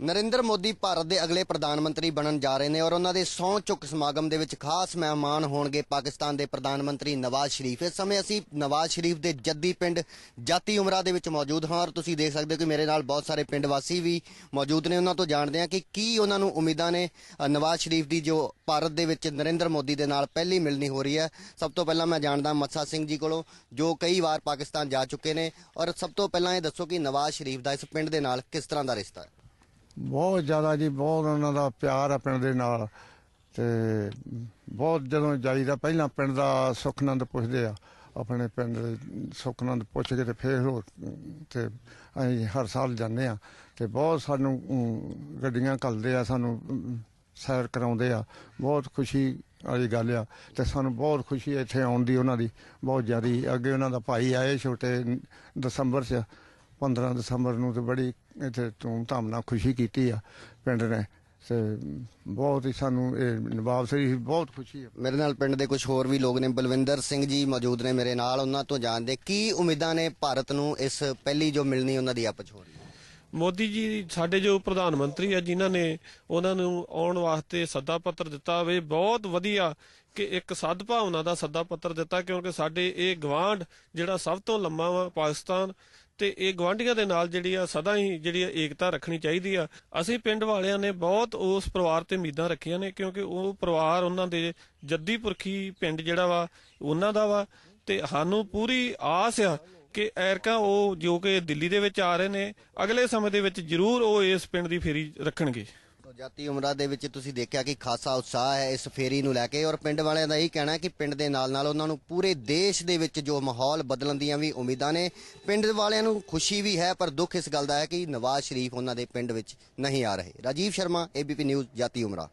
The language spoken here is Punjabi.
ਨਰਿੰਦਰ ਮੋਦੀ ਭਾਰਤ ਦੇ ਅਗਲੇ ਪ੍ਰਧਾਨ ਮੰਤਰੀ ਬਣਨ ਜਾ ਰਹੇ ਨੇ ਔਰ ਉਹਨਾਂ ਦੇ ਸਹੁੰ ਚੁੱਕ ਸਮਾਗਮ ਦੇ ਵਿੱਚ ਖਾਸ ਮਹਿਮਾਨ ਹੋਣਗੇ ਪਾਕਿਸਤਾਨ ਦੇ ਪ੍ਰਧਾਨ ਮੰਤਰੀ ਨਵਾਜ਼ ਸ਼ਰੀਫ। ਇਸ ਸਮੇਂ ਅਸੀਂ ਨਵਾਜ਼ ਸ਼ਰੀਫ ਦੇ ਜੱਦੀ ਪਿੰਡ ਜਾਤੀ ਉਮਰਾ ਦੇ ਵਿੱਚ ਮੌਜੂਦ ਹਾਂ ਔਰ ਤੁਸੀਂ ਦੇਖ ਸਕਦੇ ਹੋ ਕਿ ਮੇਰੇ ਨਾਲ ਬਹੁਤ ਸਾਰੇ ਪਿੰਡ ਵਾਸੀ ਵੀ ਮੌਜੂਦ ਨੇ। ਉਹਨਾਂ ਤੋਂ ਜਾਣਦੇ ਹਾਂ ਕਿ ਕੀ ਉਹਨਾਂ ਨੂੰ ਉਮੀਦਾਂ ਨੇ ਨਵਾਜ਼ ਸ਼ਰੀਫ ਦੀ ਜੋ ਭਾਰਤ ਦੇ ਵਿੱਚ ਨਰਿੰਦਰ ਮੋਦੀ ਦੇ ਨਾਲ ਪਹਿਲੀ ਮਿਲਣੀ ਹੋ ਰਹੀ ਹੈ। ਸਭ ਤੋਂ ਪਹਿਲਾਂ ਮੈਂ ਜਾਣਦਾ ਮੱਸਾ ਸਿੰਘ ਜੀ ਕੋਲੋਂ, ਜੋ ਕਈ ਵਾਰ ਪਾਕਿਸਤਾਨ ਜਾ ਚੁੱਕੇ ਨੇ ਔਰ ਸਭ ਤੋਂ ਪਹਿਲਾਂ ਇਹ ਦੱਸੋ ਕਿ ਨਵਾਜ਼ ਸ਼ਰੀਫ ਦਾ ਇਸ ਪਿੰਡ ਦੇ ਨਾਲ ਕਿਸ ਤਰ੍ਹਾਂ ਦਾ ਰਿਸ਼ਤਾ ਹੈ? ਬਹੁਤ ਜ਼ਿਆਦਾ ਜੀ, ਬਹੁਤ ਉਹਨਾਂ ਦਾ ਪਿਆਰ ਆ ਪਿੰਡ ਦੇ ਨਾਲ। ਤੇ ਬਹੁਤ ਜਦੋਂ ਜਾਈਦਾ ਪਹਿਲਾਂ ਪਿੰਡ ਦਾ ਸੁਖਨੰਦ ਪੁੱਛਦੇ ਆ, ਆਪਣੇ ਪਿੰਡ ਦੇ ਸੁਖਨੰਦ ਪੁੱਛ ਕੇ ਤੇ ਫੇਰ ਹੋਰ ਤੇ ਅਸੀਂ ਹਰ ਸਾਲ ਜਾਂਦੇ ਆ। ਤੇ ਬਹੁਤ ਸਾਨੂੰ ਗੱਡੀਆਂ ਘੱਲਦੇ ਆ, ਸਾਨੂੰ ਸੈਰ ਕਰਾਉਂਦੇ ਆ। ਬਹੁਤ ਖੁਸ਼ੀ ਵਾਲੀ ਗੱਲ ਆ। ਤੇ ਸਾਨੂੰ ਬਹੁਤ ਖੁਸ਼ੀ ਇੱਥੇ ਆਉਣ ਦੀ ਉਹਨਾਂ ਦੀ, ਬਹੁਤ ਜ਼ਿਆਦੀ। ਅੱਗੇ ਉਹਨਾਂ ਦਾ ਭਾਈ ਆਏ ਛੋਟੇ ਦਸੰਬਰ 'ਚ 15 ਦਸੰਬਰ ਨੂੰ ਤੇ ਬੜੀ ਇੱਥੇ ਧੂਮ-ਧਾਮ ਨਾਲ ਖੁਸ਼ੀ ਕੀਤੀ ਆ ਪਿੰਡ ਨੇ ਤੇ ਬਹੁਤ ਹੀ ਸਾਨੂੰ ਇਹ ਨਵਾਬ ਸ਼ਰੀਫ ਬਹੁਤ ਖੁਸ਼ੀ ਹੈ ਮੇਰੇ ਨਾਲ ਪਿੰਡ ਦੇ ਕੁਝ ਹੋਰ ਵੀ ਲੋਕ ਨੇ, ਬਲਵਿੰਦਰ ਸਿੰਘ ਜੀ ਮੌਜੂਦ ਨੇ ਮੇਰੇ ਨਾਲ, ਉਹਨਾਂ ਤੋਂ ਜਾਣਦੇ ਕੀ ਉਮੀਦਾਂ ਨੇ ਭਾਰਤ ਨੂੰ ਇਸ ਪਹਿਲੀ ਜੋ ਮਿਲਣੀ, ਉਹਨਾਂ ਦੀ ਆਪਸ ਹੋ ਰਹੀ ਮੋਦੀ ਜੀ, ਸਾਡੇ ਜੋ ਪ੍ਰਧਾਨ ਮੰਤਰੀ ਆ ਜਿਨ੍ਹਾਂ ਨੇ ਉਹਨਾਂ ਨੂੰ ਆਉਣ ਵਾਸਤੇ ਸੱਦਾ ਪੱਤਰ ਦਿੱਤਾ ਵੇ, ਬਹੁਤ ਵਧੀਆ ਕਿ ਇੱਕ ਸਦਭਾਵਨਾ ਦਾ ਸੱਦਾ ਪੱਤਰ ਦਿੱਤਾ, ਕਿਉਂਕਿ ਸਾਡੇ ਇਹ ਗਵਾਂਢ ਜਿਹੜਾ ਸਭ ਤੋਂ ਲੰਮਾ ਵਾ ਪਾਕਿਸਤਾਨ, ਤੇ ਇਹ ਗਵਾਂਢੀਆਂ ਦੇ ਨਾਲ ਜਿਹੜੀ ਆ, ਸਦਾ ਹੀ ਜਿਹੜੀ ਆ ਏਕਤਾ ਰੱਖਣੀ ਚਾਹੀਦੀ ਆ। ਅਸੀਂ ਪਿੰਡ ਵਾਲਿਆਂ ਨੇ ਬਹੁਤ ਉਸ ਪਰਿਵਾਰ ਤੇ ਉਮੀਦਾਂ ਰੱਖੀਆਂ ਨੇ, ਕਿਉਂਕਿ ਉਹ ਪਰਿਵਾਰ ਉਹਨਾਂ ਦੇ ਜੱਦੀ ਪੁਰਖੀ ਪਿੰਡ ਜਿਹੜਾ ਵਾ, ਉਹਨਾਂ ਦਾ ਵਾ, ਤੇ ਸਾਨੂੰ ਪੂਰੀ ਆਸ ਆ ਕਿ ਐਰਕਾ ਉਹ ਜੋ ਕਿ ਦਿੱਲੀ ਦੇ ਵਿੱਚ ਆ ਰਹੇ ਨੇ, ਅਗਲੇ ਸਮੇਂ ਦੇ ਵਿੱਚ ਜ਼ਰੂਰ ਉਹ ਇਸ ਪਿੰਡ ਦੀ ਫੇਰੀ ਰੱਖਣਗੇ। ਜਾਤੀ ਉਮਰਾ ਦੇ ਵਿੱਚ ਤੁਸੀਂ ਦੇਖਿਆ ਕਿ ਖਾਸਾ ਉਤਸ਼ਾਹ ਹੈ ਇਸ ਫੇਰੀ ਨੂੰ ਲੈ ਕੇ ਔਰ ਪਿੰਡ ਵਾਲਿਆਂ ਦਾ ਇਹੀ ਕਹਿਣਾ ਹੈ ਕਿ ਪਿੰਡ ਦੇ ਨਾਲ ਨਾਲ ਉਹਨਾਂ ਨੂੰ ਪੂਰੇ ਦੇਸ਼ ਦੇ ਵਿੱਚ ਜੋ ਮਾਹੌਲ ਬਦਲਣ ਦੀਆਂ ਵੀ ਉਮੀਦਾਂ ਨੇ, ਪਿੰਡ ਵਾਲਿਆਂ ਨੂੰ ਖੁਸ਼ੀ ਵੀ ਹੈ ਪਰ ਦੁੱਖ ਇਸ ਗੱਲ ਦਾ ਹੈ ਕਿ ਨਵਾਜ਼ ਸ਼ਰੀਫ ਉਹਨਾਂ ਦੇ ਪਿੰਡ ਵਿੱਚ ਨਹੀਂ ਆ ਰਹੇ। ਰਾਜੀਵ ਸ਼ਰਮਾ ਏਬੀਪੀ ਨਿਊਜ਼ ਜਾਤੀ ਉਮਰਾ।